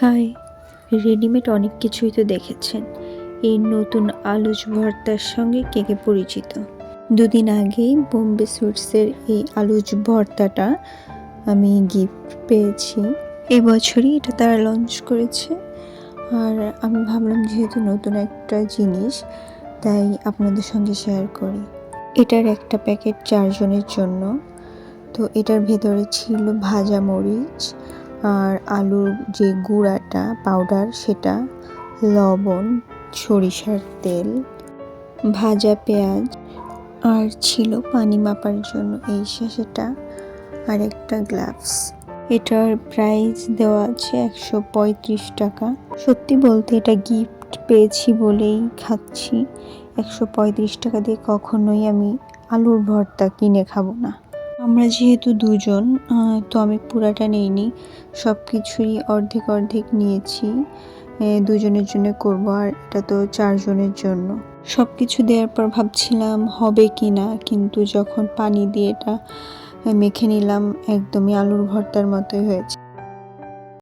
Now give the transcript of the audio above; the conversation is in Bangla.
হাই, রেডিমেড অনেক কিছুই তো দেখেছেন। এই নতুন আলুজ ভর্তার সঙ্গে কে কে পরিচিত? দুদিন আগেই বোম্বে সুইটসের এই আলুজ ভর্তাটা আমি গিফট পেয়েছি। এবছরই এটা তারা লঞ্চ করেছে। আর আমি ভাবলাম যেহেতু নতুন একটা জিনিস, তাই আপনাদের সঙ্গে শেয়ার করি। এটার একটা প্যাকেট চারজনের জন্য। তো এটার ভেতরে ছিল ভাজা মরিচ আর আলুর যে গুঁড়াটা পাউডার সেটা, লবণ, সরিষার তেল, ভাজা পেঁয়াজ, আর ছিল পানি মাপার জন্য এই সেটা আর একটা গ্লাভস এটার প্রাইস দেওয়া আছে একশো পঁয়ত্রিশ টাকা। সত্যি বলতে এটা গিফট পেয়েছি বলেই খাচ্ছি। একশো পঁয়ত্রিশ টাকা দিয়ে কখনোই আমি আলুর ভর্তা কিনে খাব না। আমরা যেহেতু দুজন তো আমি পুরাটা নেইনি। সব কিছুই অর্ধেক অর্ধেক নিয়েছি। দুজনের জন্য করব আর এটা তো চারজনের জন্য। সব কিছু দেওয়ার পর ভাবছিলাম হবে কি না, কিন্তু যখন পানি দিয়ে এটা মেখে নিলাম, একদমই আলুর ভর্তার মতোই হয়েছে।